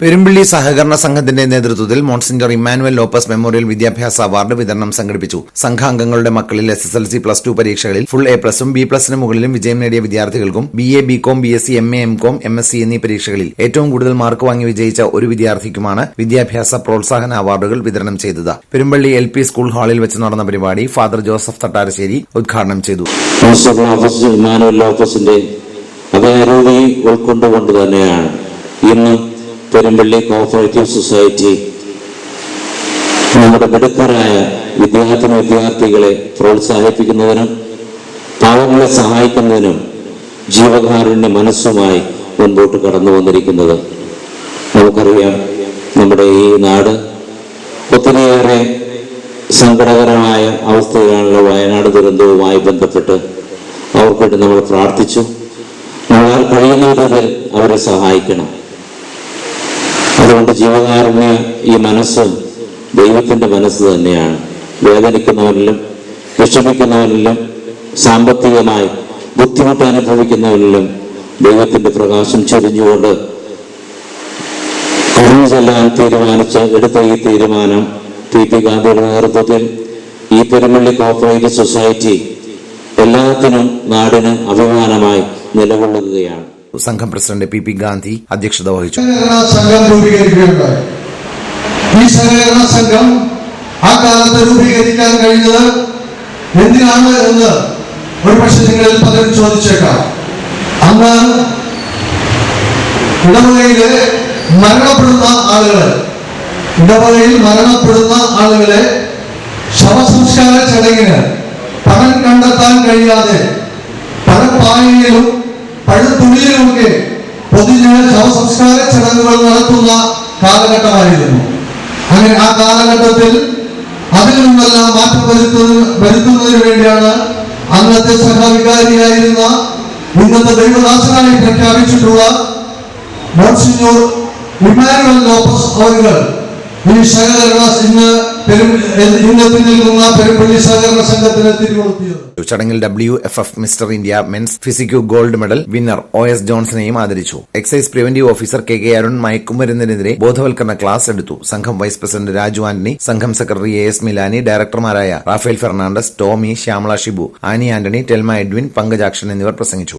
പെരുമ്പിള്ളി സഹകരണ സംഘത്തിന്റെ നേതൃത്വത്തിൽ മോൺസിഞ്ചർ ഇമ്മാനുവൽ ലോപ്പസ് മെമ്മോറിയൽ വിദ്യാഭ്യാസ അവാർഡ് വിതരണം സംഘടിപ്പിച്ചു. സംഘാംഗങ്ങളുടെ മക്കളിൽ S S L C plus two പരീക്ഷകളിൽ ഫുൾ എ പ്ലസും ബി പ്ലസിന് മുകളിലും വിജയം നേടിയ വിദ്യാർത്ഥികൾക്കും B A B com B S C M A M com M S C എന്നീ പരീക്ഷകളിൽ ഏറ്റവും കൂടുതൽ മാർക്ക് വാങ്ങി വിജയിച്ച ഒരു വിദ്യാർത്ഥിക്കുമാണ് വിദ്യാഭ്യാസ പ്രോത്സാഹന അവാർഡുകൾ വിതരണം ചെയ്തത്. പെരുമ്പള്ളി എൽ പി സ്കൂൾ ഹാളിൽ വെച്ച് നടന്ന പരിപാടി ഫാദർ ജോസഫ് തട്ടാരശ്ശേരി ഉദ്ഘാടനം ചെയ്തു. ലോപ്പസിന്റെ ഉൾക്കൊണ്ടുകൊണ്ട് തന്നെയാണ് ഇന്ന് പെരുമ്പള്ളി കോഓപ്പറേറ്റീവ് സൊസൈറ്റി നമ്മുടെ മിടുക്കരായ വിദ്യാർത്ഥിനി വിദ്യാർത്ഥികളെ പ്രോത്സാഹിപ്പിക്കുന്നതിനും പാവങ്ങളെ സഹായിക്കുന്നതിനും ജീവകാരുണ്യ മനസ്സുമായി മുൻപോട്ട് കടന്നു വന്നിരിക്കുന്നത് നമുക്കറിയാം. നമ്മുടെ ഈ നാട് ഒത്തിരിയേറെ സങ്കടകരമായ അവസ്ഥയിലാണല്ലോ വയനാട് ദുരന്തവുമായി ബന്ധപ്പെട്ട് അവർക്കായിട്ട് നമ്മൾ പ്രാർത്ഥിച്ചു. നമ്മളാൽ കഴിയുന്ന വിധത്തിൽ അവരെ സഹായിക്കണം. അതുകൊണ്ട് ജീവകാരുണ്യ ഈ മനസ്സ് ദൈവത്തിന്റെ മനസ്സ് തന്നെയാണ്. വേദനിക്കുന്നവരിലും വിഷമിക്കുന്നവരിലും സാമ്പത്തികമായി ബുദ്ധിമുട്ട് അനുഭവിക്കുന്നവരിലും ദൈവത്തിന്റെ പ്രകാശം ചൊരിഞ്ഞുകൊണ്ട് കടന്നു ചെല്ലാൻ തീരുമാനിച്ച എടുത്ത ഈ തീരുമാനം പി പി ഗാന്ധിയുടെ നേതൃത്വത്തിൽ ഈ പെരുമള്ളി കോപ്പറേറ്റീവ് സൊസൈറ്റി എല്ലാത്തിനും നാടിന് അഭിമാനമായി നിലകൊള്ളുകയാണ്. സംഘം പ്രസിഡന്റ് പി പി ഗാന്ധി അധ്യക്ഷത വഹിച്ചു. ഈ സഹകരണ സംഘം ആ കാലത്ത് രൂപീകരിക്കാൻ കഴിഞ്ഞത് എന്തിനാണ് എന്ന് ഒരുപക്ഷെ നിങ്ങളിൽ പലരും ചോദിച്ചേക്കാം. അന്ന് ഇടവകയിൽ മരണപ്പെടുന്ന ആളുകൾ ഇടവകയിൽ മരണപ്പെടുന്ന ആളുകളെ ശവസംസ്കാര ചടങ്ങിന് പണം കണ്ടെത്താൻ കഴിയാതെ പണപ്പായയിലും പഴുത്തുള്ളിയിലുമൊക്കെ പൊതുജന ശവസംസ്കാര ചടങ്ങുകൾ നടത്തുന്ന കാലഘട്ടമായിരുന്നു. അങ്ങനെ ആ കാലഘട്ടത്തിൽ അതിൽ നിന്നെല്ലാം മാറ്റം വരുത്തുന്ന വരുത്തുന്നതിന് വേണ്ടിയാണ് അന്നത്തെ സഹവികാരിയായിരുന്ന ഇന്നത്തെ ദൈവദാസനായി പ്രഖ്യാപിച്ചിട്ടുള്ള മോൺസിഞ്ഞൂർ ഇമാനുവൽ ലോപ്പസ് അവരുകൾ. ഈ സഹകരണ ഇന്ന് ചടങ്ങിൽ W F F mister India men's physique gold medal winner O S ജോൺസണെയും ആദരിച്ചു. Excise preventive officer K K Arun മയക്കുമരുന്നിനെതിരെ ബോധവൽക്കരണ ക്ലാസ് എടുത്തു. സംഘം വൈസ് പ്രസിഡന്റ് രാജു ആന്റണി സംഘം സെക്രട്ടറി എ എസ് മിലാനി ഡയറക്ടർമാരായ Rafale Fernandez Tomy Shyamala Shibu Annie Antony Thelma Edwin Pankajakshan എന്നിവർ പ്രസംഗിച്ചു.